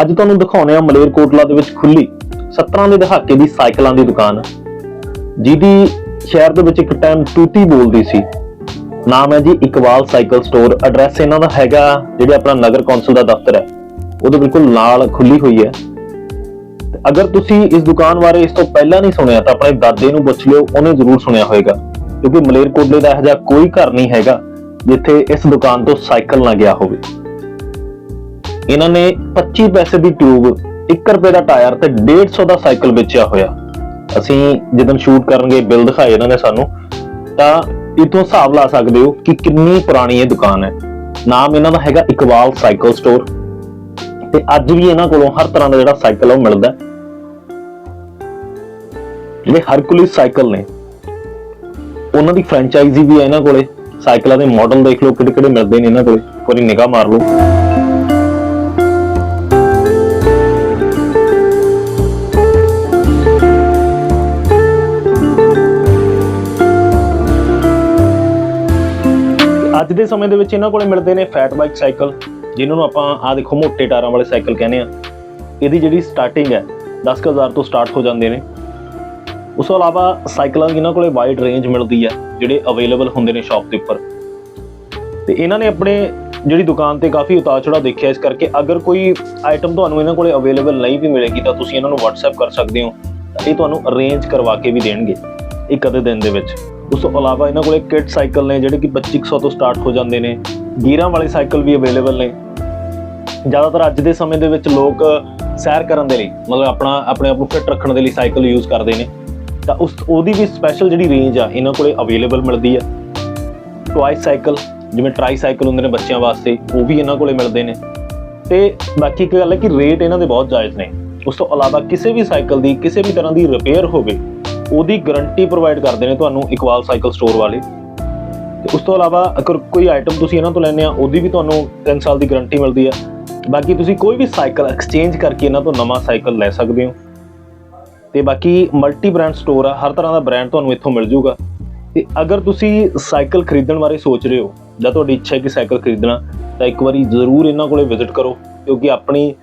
ਅੱਜ ਤੁਹਾਨੂੰ ਦਿਖਾਉਣੇ ਆ ਮਲੇਰਕੋਟਲਾ ਦੇ ਵਿੱਚ ਖੁੱਲੀ 17 ਦੇ ਦਹਾਕੇ ਦੀ ਸਾਈਕਲਾਂ ਦੀ ਦੁਕਾਨ। ਜਿਹਦੀ ਸ਼ਹਿਰ ਦੇ ਵਿੱਚ ਇੱਕ ਟਾਈਮ ਟੂਟੀ ਬੋਲਦੀ ਸੀ। ਨਾਮ ਹੈ ਜੀ ਇਕਵਾਲ ਸਾਈਕਲ ਸਟੋਰ। ਐਡਰੈਸ ਇਹਨਾਂ ਦਾ ਹੈਗਾ ਜਿਹੜੇ ਆਪਣਾ ਨਗਰ ਕੌਂਸਲ ਦਾ ਦਫ਼ਤਰ ਹੈ। ਉਹਦੇ ਬਿਲਕੁਲ ਨਾਲ ਖੁੱਲੀ ਹੋਈ ਹੈ। ਅਗਰ ਤੁਸੀਂ ਇਸ ਦੁਕਾਨ ਬਾਰੇ ਇਸ ਤੋਂ ਪਹਿਲਾਂ ਨਹੀਂ ਸੁਣਿਆ, ਤਾਂ ਆਪਣੇ ਦਾਦੇ ਨੂੰ ਪੁੱਛ ਲਿਓ, ਉਹਨੇ ਜ਼ਰੂਰ ਸੁਣਿਆ ਹੋਵੇਗਾ। ਕਿਉਂਕਿ ਮਲੇਰਕੋਟਲੇ ਦਾ ਇਹੋ ਜਿਹਾ ਕੋਈ ਘਰ ਨਹੀਂ ਹੈਗਾ, ਜਿੱਥੇ ਇਸ ਦੁਕਾਨ ਤੋਂ ਸਾਈਕਲ ਨਾ ਗਿਆ ਹੋਵੇ। ਇਹਨਾਂ ਨੇ 25 ਪੈਸੇ ਦੀ ਟਿਊਬ 1 ਰੁਪਏ ਦਾ ਟਾਇਰ ਤੇ 150 ਦਾ ਸਾਈਕਲ ਵੇਚਿਆ ਹੋਇਆ। ਅਸੀਂ ਜਦੋਂ ਸ਼ੂਟ ਕਰਨਗੇ ਬਿੱਲ ਦਿਖਾਏ ਇਹਨਾਂ ਨੇ ਸਾਨੂੰ, ਤਾਂ ਇਥੋਂ ਹਿਸਾਬ ਲਾ ਸਕਦੇ ਹੋ ਕਿ ਕਿੰਨੀ ਪੁਰਾਣੀ ਇਹ ਦੁਕਾਨ ਹੈ। ਨਾਮ ਇਹਨਾਂ ਦਾ ਹੈਗਾ ਇਕਬਾਲ ਸਾਈਕਲ ਸਟੋਰ। ਤੇ ਅੱਜ ਵੀ ਇਹਨਾਂ ਕੋਲੋਂ ਹਰ ਤਰ੍ਹਾਂ ਦਾ ਜਿਹੜਾ ਸਾਈਕਲ ਉਹ ਮਿਲਦਾ ਹੈ। ਜਿਹੜੇ ਹਰਕੁਲਿਸ ਸਾਈਕਲ ਨੇ, ਉਹਨਾਂ ਦੀ ਫਰੈਂਚਾਈਜ਼ੀ ਵੀ ਹੈ ਇਹਨਾਂ ਕੋਲੇ। ਸਾਈਕਲਾਂ ਦੇ ਮਾਡਲ ਦੇਖ ਲਓ ਕਿਹੜੇ ਕਿਹੜੇ ਮਿਲਦੇ ਨੇ ਇਹਨਾਂ ਕੋਲੇ। ਕੋਈ ਨਿਗਾਹ ਮਾਰ ਲਓ। ਅੱਜ ਦੇ ਸਮੇਂ ਦੇ ਵਿੱਚ ਇਹਨਾਂ ਕੋਲੇ ਮਿਲਦੇ ਨੇ ਫੈਟ ਬਾਈਕ ਸਾਈਕਲ ਜਿਨ੍ਹਾਂ ਨੂੰ ਆਪਾਂ ਆ ਦੇਖੋ ਮੋਟੇ ਟਾਇਰਾਂ ਵਾਲੇ ਸਾਈਕਲ ਕਹਿੰਦੇ ਆ। ਇਹਦੀ ਜਿਹੜੀ ਸਟਾਰਟਿੰਗ ਹੈ 10000 ਤੋਂ ਸਟਾਰਟ ਹੋ ਜਾਂਦੇ ਨੇ। ਉਸ ਤੋਂ ਇਲਾਵਾ ਸਾਈਕਲਾਂ ਦੀ ਇਹਨਾਂ ਕੋਲੇ ਵਾਈਡ ਰੇਂਜ ਮਿਲਦੀ ਹੈ, ਜਿਹੜੇ ਅਵੇਲੇਬਲ ਹੁੰਦੇ ਨੇ ਸ਼ਾਪ ਦੇ ਉੱਪਰ। ਤੇ ਇਹਨਾਂ ਨੇ ਆਪਣੇ ਜਿਹੜੀ ਦੁਕਾਨ ਤੇ ਕਾਫੀ ਉਤਾਰ ਚੜਾਅ ਦੇਖਿਆ, ਇਸ ਕਰਕੇ ਅਗਰ ਕੋਈ ਆਈਟਮ ਤੁਹਾਨੂੰ ਇਹਨਾਂ ਕੋਲੇ ਅਵੇਲੇਬਲ ਨਹੀਂ ਵੀ ਮਿਲੇਗੀ, ਤਾਂ ਤੁਸੀਂ ਇਹਨਾਂ ਨੂੰ WhatsApp ਕਰ ਸਕਦੇ ਹੋ। ਇਹ ਤੁਹਾਨੂੰ ਅਰੇਂਜ ਕਰਵਾ ਕੇ ਵੀ ਦੇਣਗੇ, ਇੱਕ ਅੱਧੇ ਦਿਨ ਦੇ ਵਿੱਚ। ਉਸ ਤੋਂ ਇਲਾਵਾ ਇਹਨਾਂ ਕੋਲੇ ਕਿਡ ਸਾਈਕਲ ਨੇ, ਜਿਹੜੇ ਕਿ 2500 ਤੋਂ ਸਟਾਰਟ ਹੋ ਜਾਂਦੇ ਨੇ। ਗੀਰਾਂ ਵਾਲੇ ਸਾਈਕਲ ਵੀ ਅਵੇਲੇਬਲ ਨੇ। ਜ਼ਿਆਦਾਤਰ ਅੱਜ ਦੇ ਸਮੇਂ ਦੇ ਵਿੱਚ ਲੋਕ ਸੈਰ ਕਰਨ ਦੇ ਲਈ, ਮਤਲਬ ਆਪਣਾ, ਆਪਣੇ ਆਪ ਨੂੰ ਫਿੱਟ ਰੱਖਣ ਦੇ ਲਈ ਸਾਈਕਲ ਯੂਜ਼ ਕਰਦੇ ਨੇ। ਤਾਂ ਉਸ, ਉਹਦੀ ਵੀ ਸਪੈਸ਼ਲ ਜਿਹੜੀ ਰੇਂਜ ਆ, ਇਹਨਾਂ ਕੋਲੇ ਅਵੇਲੇਬਲ ਮਿਲਦੀ ਆ। ਟਵਾਈ ਸਾਈਕਲ, ਜਿਵੇਂ ਟਰਾਈ ਸਾਈਕਲ ਹੁੰਦੇ ਨੇ ਬੱਚਿਆਂ ਵਾਸਤੇ, ਉਹ ਵੀ ਇਹਨਾਂ ਕੋਲੇ ਮਿਲਦੇ ਨੇ। ਤੇ ਬਾਕੀ ਇੱਕ ਗੱਲ ਹੈ ਕਿ ਰੇਟ ਇਹਨਾਂ ਦੇ ਬਹੁਤ ਜਾਇਜ਼ ਨੇ। ਉਸ ਤੋਂ ਇਲਾਵਾ ਕਿਸੇ ਵੀ ਸਾਈਕਲ ਦੀ, ਕਿਸੇ ਵੀ ਤਰ੍ਹਾਂ ਦੀ ਰਿਪੇਅਰ ਹੋਵੇ ਉਹਦੀ ਗਾਰੰਟੀ ਪ੍ਰੋਵਾਈਡ ਕਰਦੇ ਨੇ ਤੁਹਾਨੂੰ ਇਕਵਾਲ ਸਾਈਕਲ ਸਟੋਰ ਵਾਲੇ। ਤੇ ਉਸ ਤੋਂ ਇਲਾਵਾ ਅਗਰ ਕੋਈ ਆਈਟਮ ਤੁਸੀਂ ਇਹਨਾਂ ਤੋਂ ਲੈਣੇ ਆ, ਉਹਦੀ ਵੀ ਤੁਹਾਨੂੰ 3 ਸਾਲ ਦੀ ਗਾਰੰਟੀ ਮਿਲਦੀ ਆ। ਬਾਕੀ ਤੁਸੀਂ ਕੋਈ ਵੀ ਸਾਈਕਲ ਐਕਸਚੇਂਜ ਕਰਕੇ ਇਹਨਾਂ ਤੋਂ ਨਵਾਂ ਸਾਈਕਲ ਲੈ ਸਕਦੇ ਹੋ। ਤੇ ਬਾਕੀ ਮਲਟੀ ਬ੍ਰਾਂਡ ਸਟੋਰ ਆ, ਹਰ ਤਰ੍ਹਾਂ ਦਾ ਬ੍ਰਾਂਡ ਤੁਹਾਨੂੰ ਇੱਥੋਂ ਮਿਲ ਜਾਊਗਾ। ਤੇ ਅਗਰ ਤੁਸੀਂ ਸਾਈਕਲ ਖਰੀਦਣ ਬਾਰੇ ਸੋਚ ਰਹੇ ਹੋ, ਜਾਂ ਤੁਹਾਡੀ ਇੱਛਾ ਹੈ ਕਿ ਸਾਈਕਲ ਖਰੀਦਣਾ, ਤਾਂ ਇੱਕ ਵਾਰੀ ਜ਼ਰੂਰ ਇਹਨਾਂ ਕੋਲੇ ਵਿਜ਼ਿਟ ਕਰੋ, ਕਿਉਂਕਿ ਆਪਣੀ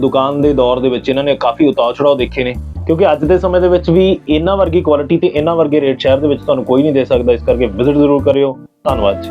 ਦੁਕਾਨ ਦੇ ਦੌਰ ਦੇ ਵਿੱਚ ਇਹਨਾਂ ਨੇ ਕਾਫੀ ਉਤਾਰ ਚੜਾਅ ਦੇਖੇ ਨੇ। ਕਿਉਂਕਿ ਅੱਜ ਦੇ ਸਮੇਂ ਦੇ ਵਿੱਚ ਵੀ ਇਹਨਾਂ ਵਰਗੀ ਕੁਆਲਿਟੀ ਤੇ ਇਹਨਾਂ ਵਰਗੇ ਰੇਟ ਸ਼ਹਿਰ ਦੇ ਵਿੱਚ ਤੁਹਾਨੂੰ ਕੋਈ ਨਹੀਂ ਦੇ ਸਕਦਾ। ਇਸ ਕਰਕੇ ਵਿਜ਼ਿਟ ਜ਼ਰੂਰ ਕਰਿਓ। ਧੰਨਵਾਦ ਜੀ।